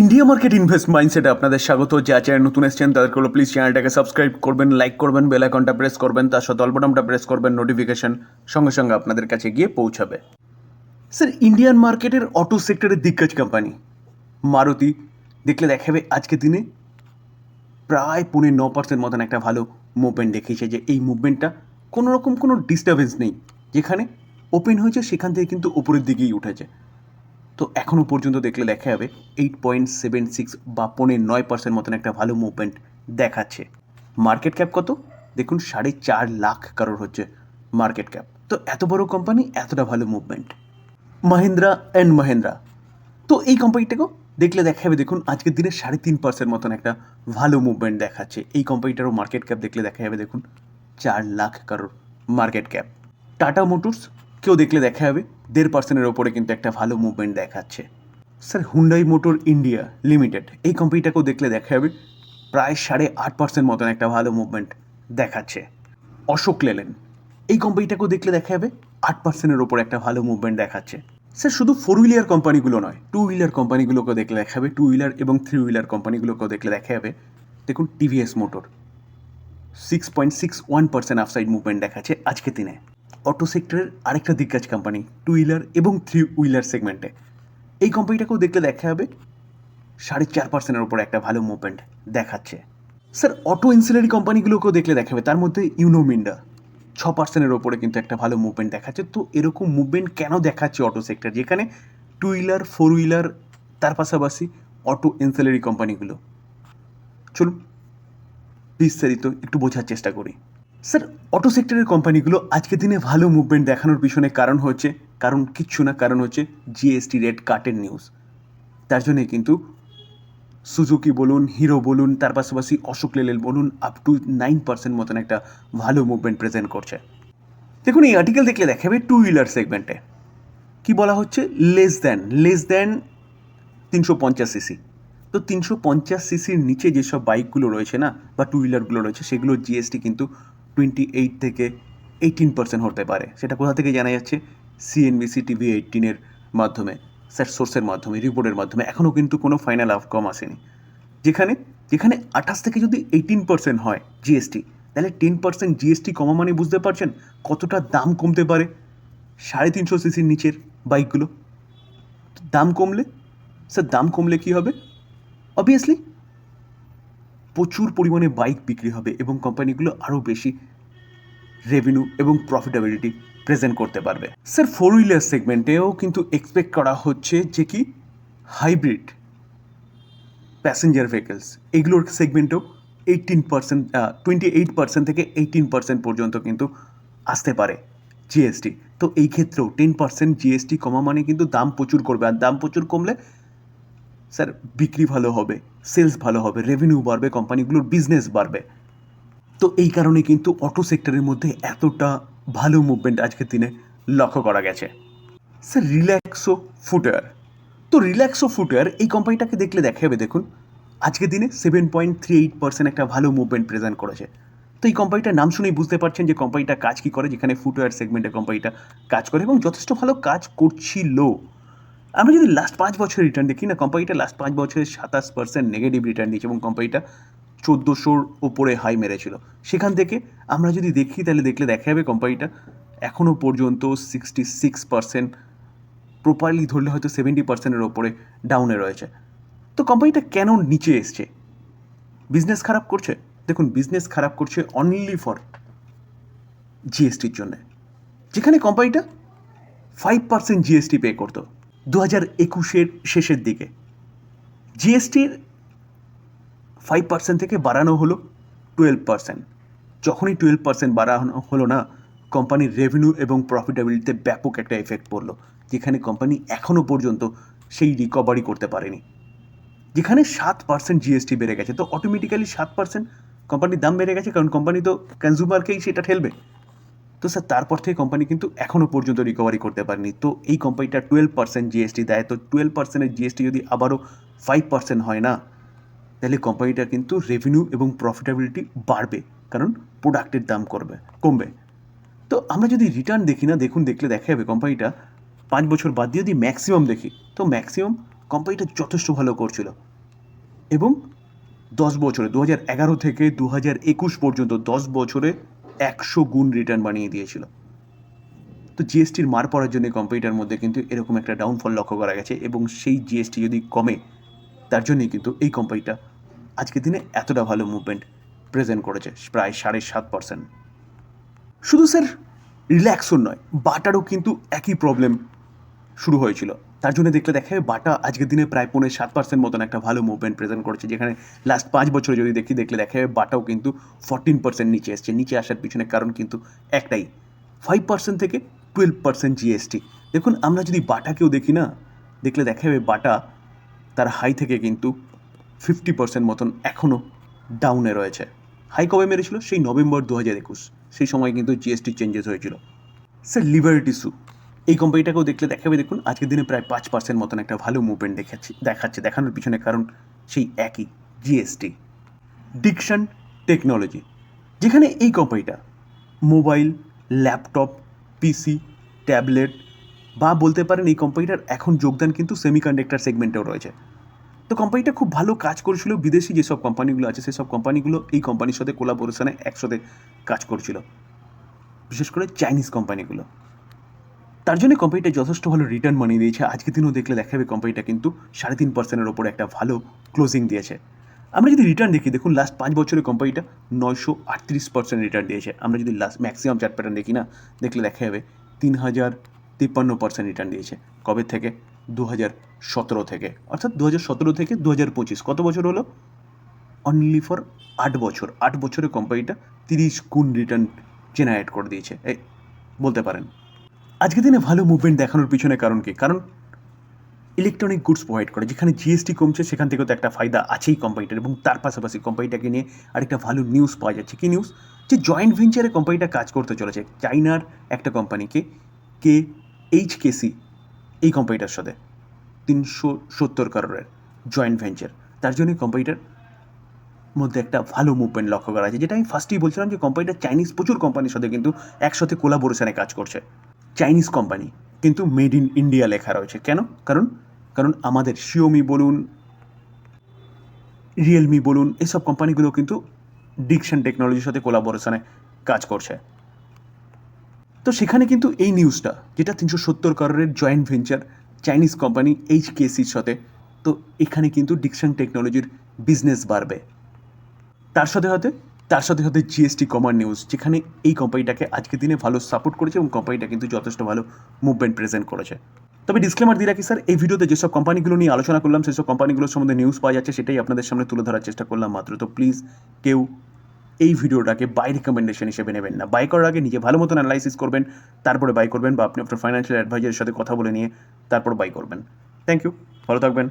India market invest মাইন্ডসেটে আপনাদের স্বাগত। যা চ্যানেল নতুন এসেছেন, তাদেরকে হলো প্লিজ চ্যানেলটাকে সাবস্ক্রাইব করবেন লাইক করবেন বেল আইকনটা প্রেস করবেন, তার সাথে অল্পটামটা প্রেস করবেন নোটিফিকেশন সঙ্গে সঙ্গে আপনাদের কাছে গিয়ে পৌঁছাবে। স্যার ইন্ডিয়ান মার্কেটের অটো সেক্টরের দিগ্গজ কোম্পানি মারুতি, দেখলে দেখাবে আজকে দিনে প্রায় পৌনে ন পার্সেন্ট মতন একটা ভালো মুভমেন্ট দেখিয়েছে যে এই মুভমেন্টটা কোনো রকম কোনো ডিস্টারবেন্স নেই। যেখানে ওপেন হয়েছে, সেখান থেকে কিন্তু উপরের দিকেই উঠেছে। তো এখনও পর্যন্ত দেখলে দেখা যাবে এইট পয়েন্ট সেভেন সিক্স বা পৌনে নয় পার্সেন্ট মতন একটা ভালো মুভমেন্ট দেখাচ্ছে। মার্কেট ক্যাপ কত? দেখুন, সাড়ে চার লাখ কারোর হচ্ছে মার্কেট ক্যাপ তো এত বড় কোম্পানি এতটা ভালো মুভমেন্ট মাহিন্দ্রা অ্যান্ড মাহিন্দ্রা। তো এই কোম্পানিটাকেও দেখলে দেখা যাবে, দেখুন আজকের দিনে সাড়ে তিন পার্সেন্ট মতন একটা ভালো মুভমেন্ট দেখাচ্ছে। এই কোম্পানিটারও মার্কেট ক্যাপ দেখলে দেখা যাবে, দেখুন, চার লাখ কারোর মার্কেট ক্যাপ টাটা মোটরস কেউ দেখলে দেখা যাবে দেড় পার্সেন্টের ওপরে কিন্তু একটা ভালো মুভমেন্ট দেখাচ্ছে। Sir Hyundai Motor India Limited এই কোম্পানিটাকেও দেখলে দেখা যাবে প্রায় সাড়ে আট পার্সেন্ট মতন একটা ভালো মুভমেন্ট দেখাচ্ছে। অশোক লেলেন এই কোম্পানিটাকেও দেখলে দেখা যাবে আট পার্সেন্টের ওপর একটা ভালো মুভমেন্ট দেখাচ্ছে। স্যার, শুধু ফোর হুইলার কোম্পানিগুলো নয় টু হুইলার কোম্পানিগুলোকেও দেখলে দেখা যাবে টু হুইলার এবং থ্রি হুইলার কোম্পানিগুলোকেও দেখলে দেখা যাবে দেখুন TVS Motor six point six one percent upside movement দেখাচ্ছে আজকে দিনে। অটো সেক্টরের আরেকটা দিগ্গজ কোম্পানি টু হুইলার এবং থ্রি হুইলার সেগমেন্টে এই কোম্পানিটাকেও দেখলে দেখা যাবে সাড়ে চার পার্সেন্টের ওপর একটা ভালো মুভমেন্ট দেখাচ্ছে। স্যার অটো ইনসিলারি কোম্পানিগুলোকেও দেখলে দেখাবে তার মধ্যে ইউনোমিন্ডা ছ পার্সেন্টের ওপরে কিন্তু একটা ভালো মুভমেন্ট দেখাচ্ছে। তো এরকম মুভমেন্ট কেন দেখাচ্ছে অটো সেক্টর যেখানে টু হুইলার ফোর হুইলার তার পাশাপাশি অটো ইনসিলারি কোম্পানিগুলো চলুন, বিস্তারিত একটু বোঝার চেষ্টা করি। স্যার অটো সেক্টরের কোম্পানিগুলো আজকের দিনে ভালো মুভমেন্ট দেখানোর পিছনে কারণ হচ্ছে, কারণ কিচ্ছু না, কারণ হচ্ছে জিএসটি রেট কাটের নিউজ তার জন্যে কিন্তু সুজুকি বলুন হিরো বলুন, তার পাশাপাশি অশোক লেলেল বলুন আপ টু নাইন পার্সেন্ট মতন একটা ভালো মুভমেন্ট প্রেজেন্ট করছে। দেখুন, এই আর্টিকেল দেখলে দেখাবে টু হুইলার সেগমেন্টে কি বলা হচ্ছে? লেস দ্যান লেস দ্যান তিনশো পঞ্চাশ সিসি তো তিনশো পঞ্চাশ সিসির নিচে যেসব বাইকগুলো রয়েছে না, বা টু হুইলারগুলো রয়েছে সেগুলোর জিএসটি কিন্তু টোয়েন্টি এইট থেকে এইটিন পার্সেন্ট হতে পারে। সেটা কোথা থেকে জানা যাচ্ছে? সিএনবিসি টিভি এইটিনের মাধ্যমে, স্যার সোর্সের মাধ্যমে রিপোর্টের মাধ্যমে। এখনও কিন্তু কোনো ফাইনাল আউটকাম আসেনি। যেখানে যেখানে আঠাশ থেকে যদি এইটিন পার্সেন্ট হয় জিএসটি তাহলে টেন পার্সেন্ট জিএসটি কমা মানে বুঝতে পারছেন কতটা দাম কমতে পারে? সাড়ে তিনশো সিসির নিচের বাইকগুলো দাম কমলে? স্যার, দাম কমলে কী হবে? অবভিয়াসলি প্রচুর পরিমাণে বাইক বিক্রি হবে এবং কোম্পানিগুলো আরও বেশি রেভিনিউ এবং প্রফিটেবিলিটি প্রেজেন্ট করতে পারবে। স্যার ফোর হুইলার সেগমেন্টেও কিন্তু এক্সপেক্ট করা হচ্ছে যে কি? হাইব্রিড প্যাসেঞ্জার ভেহিকেলস এগুলোর সেগমেন্টেও eighteen percent twenty eight percent থেকে এইটিন পার্সেন্ট পর্যন্ত কিন্তু আসতে পারে জিএসটি তো এই ক্ষেত্রেও টেন পার্সেন্ট জিএসটি কমা মানে কিন্তু দাম প্রচুর করবে। আর দাম প্রচুর কমলে স্যার, বিক্রি ভালো হবে সেলস ভালো হবে রেভিনিউ বাড়বে, কোম্পানিগুলোর বিজনেস বাড়বে। তো এই কারণে কিন্তু অটো সেক্টরের মধ্যে এতটা ভালো মুভমেন্ট আজকের দিনে লক্ষ্য করা গেছে। স্যার রিল্যাক্সো ফুটওয়্যার তো রিল্যাক্সো ফুটওয়্যার এই কোম্পানিটাকে দেখলে দেখা যাবে, দেখুন, আজকের দিনে seven point three eight percent একটা ভালো মুভমেন্ট প্রেজেন্ট করেছে। তো এই কোম্পানিটার নাম শুনেই বুঝতে পারছেন যে কোম্পানিটা কাজ কী করে, যেখানে ফুটওয়্যার সেগমেন্টে কোম্পানিটা কাজ করে এবং যথেষ্ট ভালো কাজ করছিল। আমরা যদি লাস্ট পাঁচ বছর রিটার্ন দেখি না কোম্পানিটা লাস্ট পাঁচ বছরে সাতাশ পার্সেন্ট নেগেটিভ রিটার্ন দিয়েছে এবং কোম্পানিটা চোদ্দোশোর ওপরে হাই মেরেছিল। সেখান থেকে আমরা যদি দেখি, তাহলে দেখলে দেখা যাবে কোম্পানিটা এখনও পর্যন্ত সিক্সটি সিক্স পার্সেন্ট প্রপারলি ধরলে হয়তো সেভেন্টি পার্সেন্টের ওপরে ডাউনে রয়েছে। তো কোম্পানিটা কেন নিচে এসছে? বিজনেস খারাপ করছে? দেখুন বিজনেস খারাপ করছে অনলি ফর জিএসটির জন্যে। যেখানে কোম্পানিটা ফাইভ পার্সেন্ট জিএসটি পে করতো। দু হাজার একুশের শেষের দিকে। জিএসটির ফাইভ পার্সেন্ট থেকে বাড়ানো হলো টুয়েলভ পার্সেন্ট যখনই টুয়েলভ পার্সেন্ট বাড়ানো হলো না কোম্পানির রেভিনিউ এবং প্রফিটেবিলিটিতে ব্যাপক একটা এফেক্ট পড়ল, যেখানে কোম্পানি এখনও পর্যন্ত সেই রিকভারি করতে পারেনি। যেখানে সাত পার্সেন্ট জিএসটি বেড়ে গেছে, তো অটোমেটিক্যালি সাত পার্সেন্ট কোম্পানির দাম বেড়ে গেছে, কারণ কোম্পানি তো কনজিউমারকেই সেটা ঠেলবে। তো স্যার, তারপর থেকে কোম্পানি কিন্তু এখনও পর্যন্ত রিকভারি করতে পারেনি। তো এই কোম্পানিটা টুয়েলভ পার্সেন্ট জিএসটি দেয়। তো টুয়েলভ পার্সেন্টের জিএসটি যদি আবারও ফাইভ পার্সেন্ট হয় না, তাহলে কোম্পানিটা কিন্তু রেভিনিউ এবং প্রফিটেবিলিটি বাড়বে, কারণ প্রোডাক্টের দাম করবে, কমবে। তো আমরা যদি রিটার্ন দেখি না, দেখুন, দেখলে দেখা যাবে কোম্পানিটা পাঁচ বছর বাদ দিয়ে যদি ম্যাক্সিমাম দেখি, তো ম্যাক্সিমাম কোম্পানিটা যথেষ্ট ভালো করছিল। এবং দশ বছরে, দু হাজার এগারো থেকে দু হাজার একুশ পর্যন্ত দশ বছরে একশো গুণ রিটার্ন বানিয়ে দিয়েছিল। তো জিএসটির মার পড়ার জন্য কোম্পানিটার মধ্যে কিন্তু এরকম একটা ডাউনফল লক্ষ্য করা গেছে এবং সেই জিএসটি যদি কমে, তার জন্যই কিন্তু এই কোম্পানিটা আজকের দিনে এতটা ভালো মুভমেন্ট প্রেজেন্ট করেছে, প্রায় সাড়ে সাত পার্সেন্ট শুধু স্যার রিল্যাক্সও নয়, বাটারও কিন্তু একই প্রবলেম শুরু হয়েছিল। তার জন্য দেখলে দেখা যায় বাটা আজকের দিনে প্রায় পনেরো সাত পার্সেন্ট মতন একটা ভালো মুভমেন্ট প্রেজেন্ট করেছে, যেখানে লাস্ট পাঁচ বছরে যদি দেখি, দেখলে দেখা যাবে বাটাও কিন্তু ফর্টিন পার্সেন্ট নিচে এসছে। নিচে আসার পিছনে কারণ কিন্তু একটাই ফাইভ পার্সেন্ট থেকে টুয়েলভ পার্সেন্ট জিএসটি দেখুন, আমরা যদি বাটাকেও দেখি না, দেখলে দেখা যাবে বাটা তার হাই থেকে কিন্তু ফিফটি পার্সেন্ট মতন এখনও ডাউনে রয়েছে। হাই কবে মেরেছিল? সেই নভেম্বর দু হাজার একুশ। সেই সময় কিন্তু জিএসটি চেঞ্জেস হয়েছিল। স্যার লিবার্টি সু এই কোম্পানিটাকেও দেখলে দেখাবে, দেখুন, আজকের দিনে প্রায় পাঁচ পার্সেন্ট মতন একটা ভালো মুভমেন্ট দেখাচ্ছে দেখাচ্ছে, দেখানোর পিছনে কারণ সেই একই জিএসটি ডিকশন টেকনোলজি যেখানে এই কোম্পানিটা মোবাইল ল্যাপটপ পিসি ট্যাবলেট বা বলতে পারেন এই কোম্পানিটার এখন যোগদান কিন্তু সেমিকন্ডাক্টর সেগমেন্টেও রয়েছে। তো কোম্পানিটা খুব ভালো কাজ করেছিল, বিদেশি যেসব কোম্পানিগুলো আছে, সেসব কোম্পানিগুলো এই কোম্পানির সাথে কোলাবোরেশনে একসাথে কাজ করছিল। বিশেষ করে চাইনিজ কোম্পানিগুলো তার জন্য কোম্পানিটা যথেষ্ট ভালো রিটার্ন বানিয়ে দিয়েছে। আজকের দিনও দেখলে দেখাবে কোম্পানিটা কিন্তু সাড়ে তিন পার্সেন্টের ওপরে একটা ভালো ক্লোজিং দিয়েছে। আমরা যদি রিটার্ন দেখি, দেখুন লাস্ট পাঁচ বছরে কোম্পানিটা নয়শো আটত্রিশ পার্সেন্ট রিটার্ন দিয়েছে। আমরা যদি লাস্ট ম্যাক্সিমাম চার্ট প্যাটার্ন দেখি না, দেখলে দেখা যাবে তিন হাজার তিপ্পান্ন পার্সেন্ট রিটার্ন দিয়েছে। কবে থেকে? দু হাজার সতেরো থেকে। অর্থাৎ দু হাজার সতেরো থেকে দু হাজার পঁচিশ। কত বছর হলো? অনলি ফর আট বছর। আট বছরে কোম্পানিটা তিরিশ গুণ রিটার্ন জেনারেট করে দিয়েছে। বলতে পারেন। আজকের দিনে ভালো মুভমেন্ট দেখানোর পিছনে কারণ কি? কারণ ইলেকট্রনিক গুডস প্রোভাইড করে, যেখানে জিএসটি কমছে, সেখান থেকেও তো একটা ফায়দা আছেই কোম্পানিটার এবং তার পাশাপাশি কোম্পানিটাকে নিয়ে আরেকটা ভালো নিউজ পাওয়া যাচ্ছে। কি নিউজ যে জয়েন্ট ভেঞ্চারে কোম্পানিটা কাজ করতে চলেছে। চাইনার একটা কোম্পানিকে কে এইচ কেসি এই কোম্পানিটার সাথে। তিনশো সত্তর কারোরের জয়েন্ট ভেঞ্চার তার জন্য কোম্পানিটার মধ্যে একটা ভালো মুভমেন্ট লক্ষ্য করা যায় যেটা আমি ফার্স্টেই বলছিলাম যে কোম্পানিটা চাইনিজ প্রচুর কোম্পানির সাথে কিন্তু একসাথে কোলাবোরেশনে কাজ করছে। চাইনিজ কোম্পানি, কিন্তু মেড ইন ইন্ডিয়া লেখা রয়েছে। কেন? কারণ কারণ আমাদের শিওমি বলুন রিয়েলমি বলুন, এসব কোম্পানিগুলো কিন্তু ডিকশন টেকনোলজির সাথে কোলাবোরেশনে কাজ করছে। তো সেখানে কিন্তু এই নিউজটা যেটা তিনশো সত্তর করোড়ের joint venture Chinese company H কেসির সাথে, তো এখানে কিন্তু ডিকশন টেকনোলজির বিজনেস বাড়বে। তার সাথে সাথে তার সাথে সাথে জিএসটি কমার নিউজ যেখানে এই কোম্পানিটাকে আজকের দিনে ভালো সাপোর্ট করেছে এবং কোম্পানিটা কিন্তু যথেষ্ট ভালো মুভমেন্ট প্রেজেন্ট করেছে। তবে ডিসক্লেমার দিয়ে রাখি স্যার এই ভিডিওতে যেসব কোম্পানিগুলো নিয়ে আলোচনা করলাম, সেসব কোম্পানিগুলোর সম্বন্ধে নিউজ পাওয়া যাচ্ছে, সেটাই আপনাদের সামনে তুলে ধরার চেষ্টা করলাম মাত্র। তো প্লিজ কেউ এই ভিডিওটাকে বাই রিকমেন্ডেশন হিসেবে নেবেন না। বাই করার আগে নিজে ভালো মতন অ্যানালাইসিস করবেন, তারপরে বাই করবেন বা আপনি আপনার ফাইন্যান্সিয়াল অ্যাডভাইজারের সাথে কথা বলে নিয়ে তারপর বাই করবেন। থ্যাংক ইউ ভালো থাকবেন।